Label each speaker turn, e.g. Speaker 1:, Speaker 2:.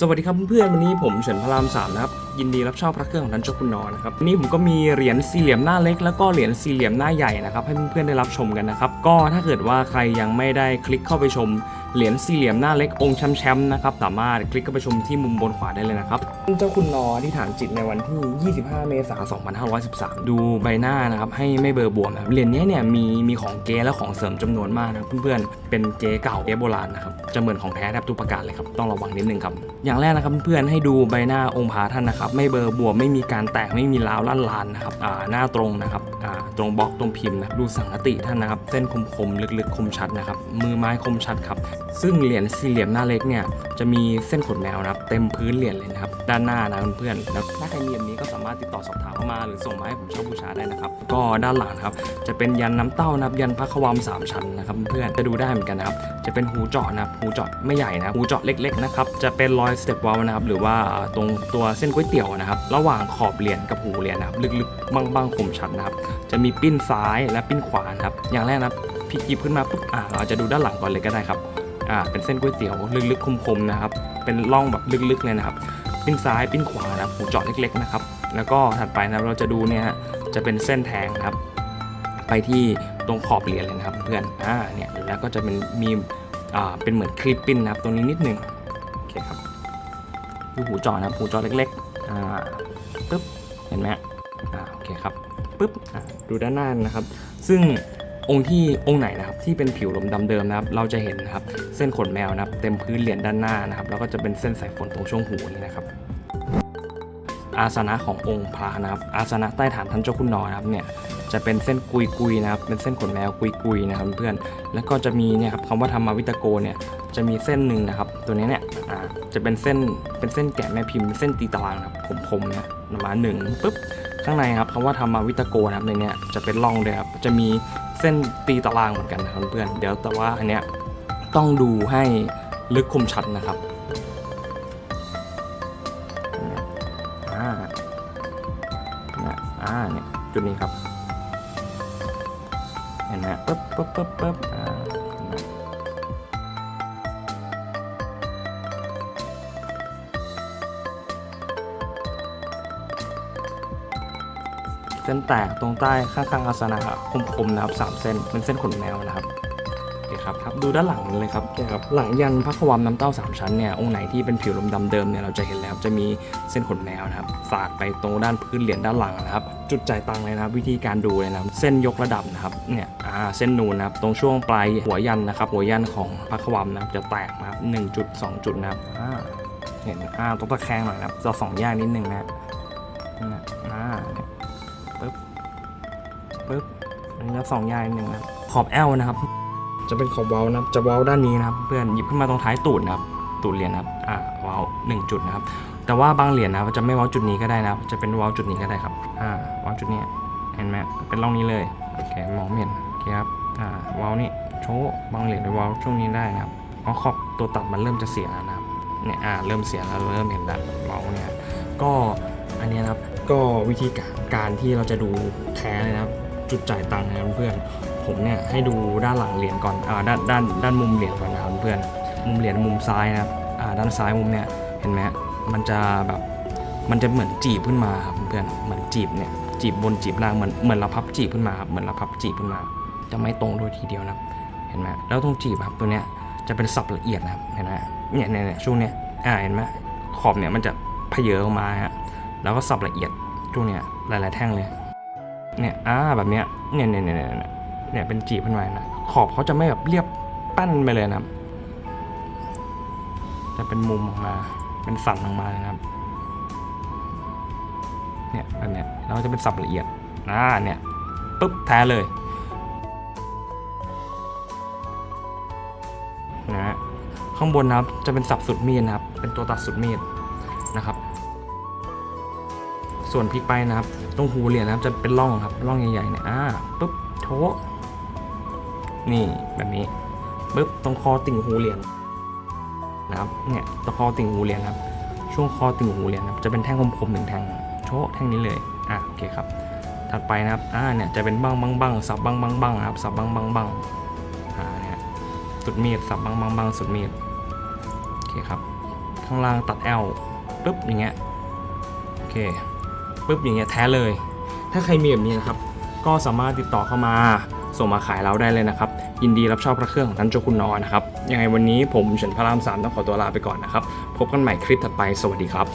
Speaker 1: สวัสดีครับเพื่อนๆวันนี้ผมเฉินพระรามสามนะครับยินดีรับเช่าพระเครื่องของท่านเจ้าคุณนอนนะครับวันนี้ผมก็มีเหรียญสี่เหลี่ยมหน้าเล็ก แล้วก็เหรียญสี่เหลี่ยมหน้าใหญ่นะครับให้เพื่อนๆได้รับชมกันนะครับก็ถ้าเกิดว่าใครยังไม่ได้คลิกเข้าไปชม เหรียญสี่เหลี่ยมหน้าเล็กองค์แชมป์ๆนะครับสามารถคลิกเข้าไปชมที่มุมบนขวาได้เลยนะครับเจ้าคุณนอที่ฐานจิตในวันที่ 25 เมษายน 2513 ดูใบหน้านะครับให้ไม่เบลอร์บวมนะครับเหรียญนี้เนี่ยมีมีของเก๊และของเสริมจำนวนมากนะเพื่อนๆเป็นเก๊เก่าเก๊โบราณนะครับจะเหมือนของแท้แทบทุกประการเลยครับต้องระวังนิดนึงครับอย่างแรกนะครับเพื่อนๆให้ดูใบหน้าองค์พระท่านนะครับไม่เบลอร์บวมไม่มีการแตกไม่มีร้าวลั่นลานนะครับอ่าหน้าตรงนะครับอ่าตรงบล็อกตรงพิมพ์นะดูสังกติท่านนะครับเส้นคมคมๆลึกๆคมชัดนะครับมือไม้คมชัดครับ ซึ่งเหรียญสี่เหลี่ยมหน้าเล็กเนี่ยจะมีเส้นขนแมวนะครับเต็มพื้นเหรียญเลยนะครับด้านหน้านะเพื่อนๆแล้วถ้าใครมีแบบนี้ก็สามารถติดต่อสอบถามเข้ามาหรือส่งมาให้ผมเช่าบูชาได้นะครับก็ด้านหลังครับจะเป็นยันน้ำเต้านะครับยันพระความสามชั้นนะครับเพื่อนๆจะดูได้เหมือนกันนะครับจะเป็นหูเจาะนะครับหูเจาะไม่ใหญ่นะหูเจาะเล็กๆนะครับจะเป็นรอยสเต็ปวาลนะครับหรือว่าตรงตัวเส้นก๋วยเตี๋ยวนะครับระหว่างขอบเหรียญกับหูเหรียญนะครับลึกๆบางๆคมชัดนะครับจะมีปิ้นซ้ายและปิ้นขวานะครับอย่างแรกนะครับพลิกหยิบขึ้นมาปุ๊บอ่าเราจะดูด้านหลังก่อนเลยก็ได้ครับ อ่าเป็นเส้นก๋วยเตี๋ยวลึกๆคมๆนะครับเป็นร่องแบบลึกๆเลยนะครับปิ้นซ้ายปิ้นขวานะครับหูเจาะเล็กๆนะครับแล้วก็ถัดไปนะเราจะดูเนี่ยฮะจะเป็นเส้นแทงนะครับ ไปที่ตรงขอบเหรียญเลยนะครับเพื่อนอ่าเนี่ยแล้วก็จะเป็นมีอ่าเป็นเหมือนคลิปปิ้นนะครับตรงนี้นิดนึงโอเคครับดูหูเจาะนะครับหูเจาะเล็กๆอ่าปึ๊บเห็นไหมอ่าโอเคครับปึ๊บอ่าดูด้านหน้านะครับ ซึ่ง องค์ที่องค์ไหนนะครับที่เป็นผิวลมดำเดิมนะครับ เราจะเห็นนะครับเส้นขนแมวนะครับ เต็มพื้นเหรียญด้านหน้านะครับ แล้วก็จะเป็นเส้นสายฝนตรงช่วงหูนี่นะครับ อาสนะขององค์พระนะครับ อาสนะใต้ฐานท่านเจ้าคุณนอนะครับเนี่ยจะเป็นเส้นกุยกุยนะครับ เป็นเส้นขนแมวกุยกุยนะครับเพื่อน แล้วก็จะมีเนี่ยครับคำว่าธรรมวิตโกเนี่ยจะมีเส้นหนึ่งนะครับ ตัวนี้เนี่ยจะเป็นเส้นเป็นเส้นแกะแม่พิมพ์เป็นเส้นตีตารางนะครับคมๆเนี่ยประมาณหนึ่งปุ๊บข้างในครับคำว่าธรรมวิตโกนะครับในนี้จะเป็นร่องเลยครับจะมี เส้นตีตารางเหมือนกันนะครับเพื่อนเดี๋ยวแต่ว่าอันเนี้ยต้องดูให้ลึกคมชัดนะครับอ่าเนี่ยอ่าเนี่ยจุดนี้ครับเห็นไหมปึ๊บปึ๊บปึ๊บปึ๊บอ่า เส้นแตกตรงใต้ข้างๆอาสนะคมๆนะครับสามเส้นเป็นเส้นขนแมวนะครับโอเคครับครับดูด้านหลังเลยครับเนี่ยครับหลังยันพระความน้ำเต้าสามชั้นเนี่ยองค์ไหนที่เป็นผิวลมดำเดิมเนี่ยเราจะเห็นแล้วจะมีเส้นขนแมวนะครับสาดไปตรงด้านพื้นเหรียญด้านหลังนะครับ จุดจ่ายตังเลยนะครับ วิธีการดูเลยนะครับเส้นยกระดับนะครับเนี่ยอ่าเส้นนูนนะครับตรงช่วงปลายหัวยันนะครับหัวยันของพระความนะครับจะแตกนะครับหนึ่งจุดสองจุดนะครับเห็นอ่าตรงตะแคงหน่อยนะครับจะสองแยกนิดนึงนะอ่า ปึ๊บปึ๊บอันนี้จะสองยกนิดนึงนะขอบแอลนะครับ จะเป็นขอบเว้านะครับจะเว้าด้านนี้นะครับ เพื่อนหยิบขึ้นมาตรงท้ายตูดนะครับตูดเหรียญนะครับอ่าเว้าหนึ่งจุดนะครับ แต่ว่าบางเหรียญนะครับจะไม่เว้าจุดนี้ก็ได้นะครับ จะเป็นเว้าจุดนี้ก็ได้ครับอ่าเว้าจุดนี้เห็นไหมเป็นร่องนี้เลยโอเคมองไม่เห็นโอเคครับอ่าเว้านี่โชว์บางเหรียญไปเว้าช่วงนี้ได้นะครับเพราะขอบตัวตัดมันเริ่มจะเสียแล้วนะครับเนี่ยอ่าเริ่มเสียแล้วเริ่มเห็นแล้วเว้าเนี่ยก็อันนี้นะครับ ก็วิธีการการที่เราจะดูแท้เลยนะครับจุดจ่ายตังค์นะครับเพื่อนผมเนี่ยให้ดูด้านหลังเหรียญก่อนอ่าด้านด้านด้านมุมเหรียญก่อนนะครับเพื่อนมุมเหรียญมุมซ้ายนะครับอ่าด้านซ้ายมุมเนี่ยเห็นไหมมันจะแบบมันจะเหมือนจีบขึ้นมาครับเพื่อนเหมือนจีบเนี่ยจีบบนจีบล่างเหมือนเหมือนเราพับจีบขึ้นมาครับเหมือนเราพับจีบขึ้นมา จะไม่ตรงโดยทีเดียวนะครับเห็นไหมแล้วตรงจีบครับตัวเนี้ยจะเป็นสับละเอียดนะครับเห็นไหมเนี่ยเนี่ยเนี่ยช่วงเนี้ยอ่าเห็นไหมขอบเนี่ยมันจะเพเยอออกมาฮะ แล้วก็สับละเอียดช่วงเนี้ยหลาย ๆ แท่งเลยเนี่ยอ่าแบบเนี้ยเนี่ยเนี่ยเนี่ยเนี่ยเป็นจีบขึ้นมานะขอบเขาจะไม่แบบเรียบปั้นไปเลยนะครับจะเป็นมุมออกมาเป็นสันออกมาเลยนะครับ เนี่ยแบบเนี้ยแล้วจะเป็นสับละเอียดอ่าเนี่ยปุ๊บแท้เลยนะฮะข้างบนนะครับจะเป็นสับสุดมีดนะครับ เป็นตัวตัดสุดมีดนะครับ ส่วนพลิกไปนะครับ ตรงหูเหรียญนะครับจะเป็นร่องครับร่องใหญ่ๆเนี่ยอ่าปุ๊บโถนี่แบบนี้ปุ๊บตรงคอติ่งหูเหรียญนะครับเนี่ยตรงคอติ่งหูเหรียญนะครับ ช่วงคอติ่งหูเหรียญนะครับจะเป็นแท่งคมๆหนึ่งแท่งโชแท่งนี้เลยอะโอเคครับ ถัดไปนะครับอ่าเนี่ยจะเป็นบ้างบ้างบ้างสับบ้างบ้างบ้างครับสับบ้างบ้างบ้างอ่าเนี่ยสุดมีดสับบ้างบ้างบ้างสุดมีดโอเคครับ ข้างล่างตัด L ปุ๊บอย่างเงี้ยโอเค ปุ๊บอย่างเงี้ยแท้เลย ถ้าใครมีแบบนี้นะครับ ก็สามารถติดต่อเข้ามาส่งมาขายเราได้เลยนะครับ ยินดีรับชอบพระเครื่องของท่านเจ้าคุณนอนะครับยังไงวันนี้ผมเฉินพระรามสามต้องขอตัวลาไปก่อนนะครับ พบกันใหม่คลิปถัดไปสวัสดีครับ